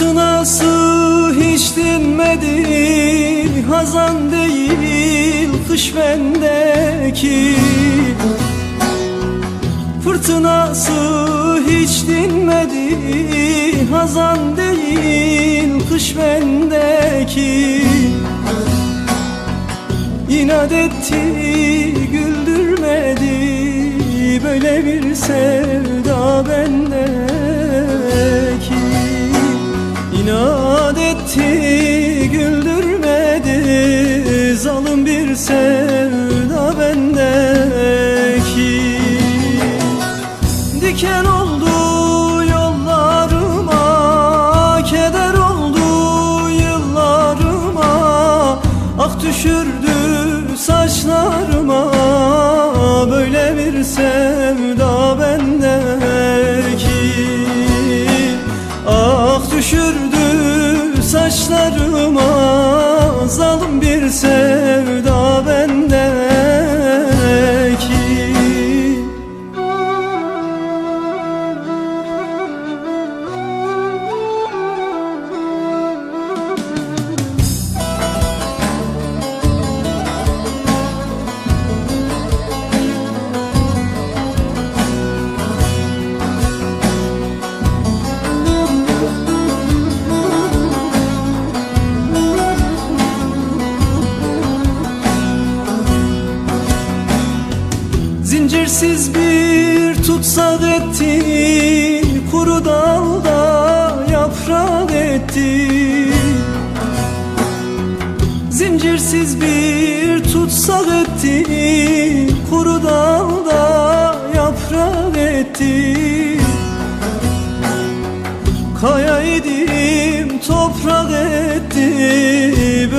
Fırtınası hiç dinmedi Hazan değil kış bendeki. Fırtınası hiç dinmedi Hazan değil kış bendeki. İnat etti güldürmedi Böyle bir sevda bendeki güldürmedi Zalim bir sevda bendeki. Diken oldu yollarıma Keder oldu yıllarıma. Ah düşürdü saçlarıma Böyle bir sevda bendeki. Ah düşürdü saçlarıma Zincirsiz bir tutsak etti Kuru dalda yaprak etti Zincirsiz bir tutsak etti Kuru dalda yaprak etti Kaya idim toprak etti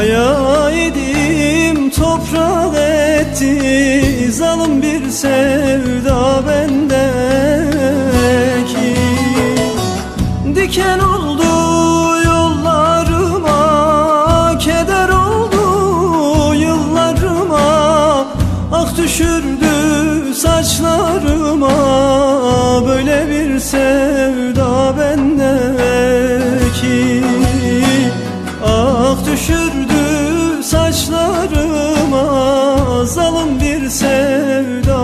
Kaya idim toprak etti Zalim bir sevda bendeki Diken oldu yollarıma Keder oldu yıllarıma. Ah düşürdü saçlarıma Böyle bir sevda sevda.